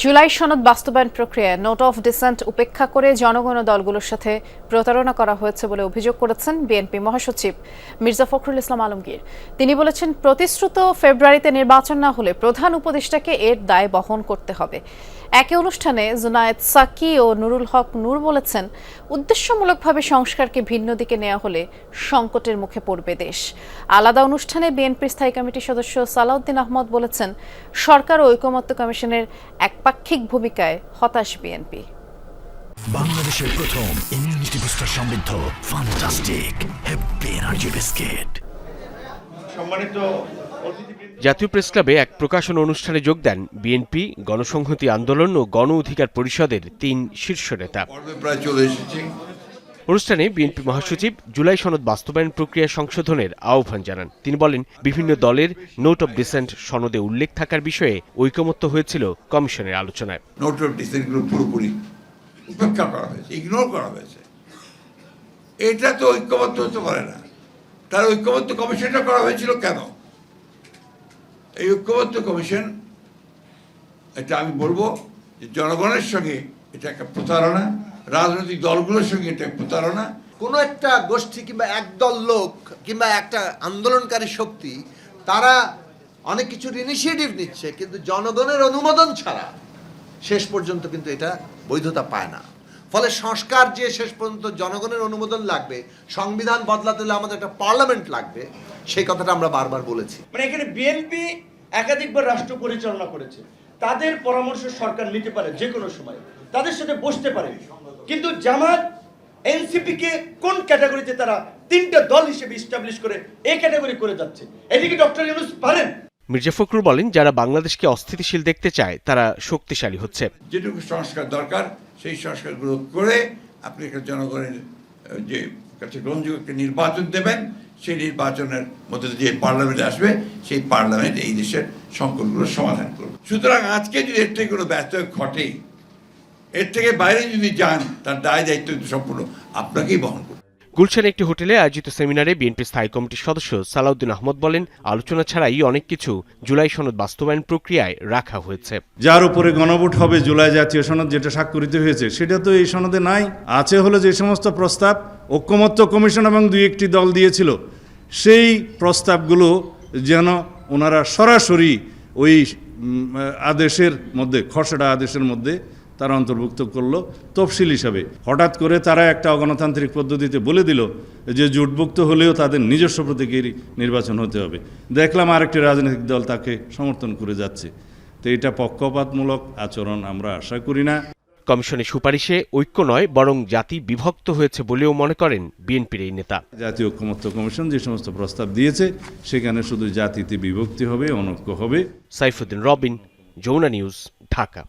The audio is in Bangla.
জুলাই সনদ বাস্তবায়ন প্রক্রিয়ায় নোট অফ ডিসেন্ট উপেক্ষা করে জনগণ দলগুলোর সাথে প্রতারণা করা হয়েছে বলে অভিযোগ করেছেন বিএনপি মহাসচিব মির্জা ফখরুল ইসলাম আলমগীর। তিনি বলেছেন, প্রতিশ্রুত ফেব্রুয়ারিতে নির্বাচন না হলে প্রধান উপদেষ্টাকে এর দায় বহন করতে হবে। একই অনুষ্ঠানে জুনায়েদ সাকি ও নুরুল হক নূর বলেছেন, উদ্দেশ্যমূলকভাবে সংস্কারকে ভিন্ন দিকে নেওয়া হলে সংকটের মুখে পড়বে দেশ। আলাদা অনুষ্ঠানে বিএনপির স্থায়ী কমিটির সদস্য সালাউদ্দিন আহমদ বলেছেন, সরকার ও ঐকমত্য কমিশনের একপাক্ষিক ভূমিকায় হতাশ বিএনপি। বাংলাদেশের প্রথম ইমিউনিটি বুস্টার সমৃদ্ধ ফান্টাস্টিক হ্যাপি এনার্জি বিস্কিট। সম্মানিত জাতীয় প্রেস ক্লাবে এক প্রকাশন অনুষ্ঠানে যোগ দেন বিএনপি গণসংহতি আন্দোলন ও গণ অধিকার পরিষদের তিন শীর্ষ নেতা। প্রায় চলে এসেছি। অনুষ্ঠানে বিএনপি মহাসচিব জুলাই সনদ বাস্তবায়ন প্রক্রিয়া সংশোধনের আহ্বান জানান। তিনি বলেন, বিভিন্ন দলের নোট অব ডিসেন্ট সনদে উল্লেখ থাকার বিষয়ে ঐকমত্য হয়েছিল কমিশনের আলোচনায়। নোট অফ ডিসেন্টগুলো পুরোপুরি উপেক্ষা করা হয়েছে ইগনোর করা হয়েছে। এটা তো ঐক্যবদ্ধ হতে পারে না। তার ঐক্যবদ্ধ কমিশনটা করা হয়েছিল কেন? এই ঐক্যবদ্ধ কমিশন, এটা আমি বলব জনগণের সঙ্গে এটা একটা প্রতারণা রাজনৈতিক দলগুলোর সঙ্গে এটা প্রতারণা। কোনো একটা গোষ্ঠী কিংবা একদল লোক কিংবা একটা আন্দোলনকারী শক্তি তারা অনেক কিছুর ইনিশিয়েটিভ নিচ্ছে কিন্তু জনগণের অনুমোদন ছাড়া শেষ পর্যন্ত কিন্তু এটা বৈধতা পায় না। ফলে সংস্কার যে শেষ পর্যন্ত জনগণের অনুমোদন লাগবে সংবিধান বদলাতে হলে আমাদের একটা পার্লামেন্ট লাগবে সেই কথাটা আমরা বারবার বলেছি। মানে এখানে বিএনপি একাধিকবার রাষ্ট্র পরিচালনা করেছে। তাদের পরামর্শ সরকার নিতে পারে যে কোনো সময়। তাদের সাথে বসতে পারে। কিন্তু জামাত এনসিপি কে কোন ক্যাটাগরিতে তারা তিনটা দল হিসেবে ইস্টাবলিশ করে এই ক্যাটাগরি করে যাচ্ছে? এদিকে ডক্টর ইউনুস পারেন। মির্জা ফখরুল বলেন যারা বাংলাদেশকে অস্থিতিশীল দেখতে চায় তারা শক্তিশালী হচ্ছে। যেটুকু সংস্কার দরকার সেই সংস্কারগুলো করে আপনি একটা জনগণের যে কাছে গ্রহণযোগ্য একটা নির্বাচন দেবেন সেই নির্বাচনের মধ্যে যে পার্লামেন্ট আসবে সেই পার্লামেন্ট এই দেশের সংকটগুলো সমাধান করবে। সুতরাং আজকে যদি এর থেকে কোনো ব্যর্থ ঘটে এর থেকে বাইরে যদি যান তার দায় দায়িত্ব কিন্তু সম্পূর্ণ আপনাকেই বহন করবে গুলশানে একটি হোটেলে আয়োজিত সেমিনারে বিএনপি স্থায়ী কমিটির সদস্য সালাউদ্দিন আহমদ বলেন আলোচনা ছাড়াই অনেক কিছু জুলাই সনদ বাস্তবায়ন প্রক্রিয়ায় রাখা হয়েছে। যার উপরে গণভোট হবে জুলাই জাতীয় সনদ যেটা স্বাক্ষরিত হয়েছে সেটা তো এই সনদে নাই। আছে হলো যে সমস্ত প্রস্তাব ঐক্যমত্য কমিশন এবং দুই একটি দল দিয়েছিল সেই প্রস্তাবগুলো যেন ওনারা সরাসরি ওই আদেশের মধ্যে খসড়া আদেশের মধ্যে তারা অন্তর্ভুক্ত করল তফসিল হিসাবে। হঠাৎ করে তারা একটা অগণতান্ত্রিক পদ্ধতিতে বলে দিল যে জোটভুক্ত হলেও তাদের নিজস্ব প্রতীকের নির্বাচন হতে হবে। দেখলাম আরেকটি রাজনৈতিক দল তাকে সমর্থন করে যাচ্ছে। তো এটা পক্ষপাতমূলক আচরণ আমরা আশা করি না। কমিশনের সুপারিশে ঐক্য নয় বরং জাতি বিভক্ত হয়েছে বলেও মনে করেন বিএনপির এই নেতা। জাতীয় ঐক্যমত্য কমিশন যে সমস্ত প্রস্তাব দিয়েছে সেখানে শুধু জাতিতে বিভক্তি হবে অনৈক্য হবে। সাইফুদ্দিন রবিন যমুনা নিউজ ঢাকা।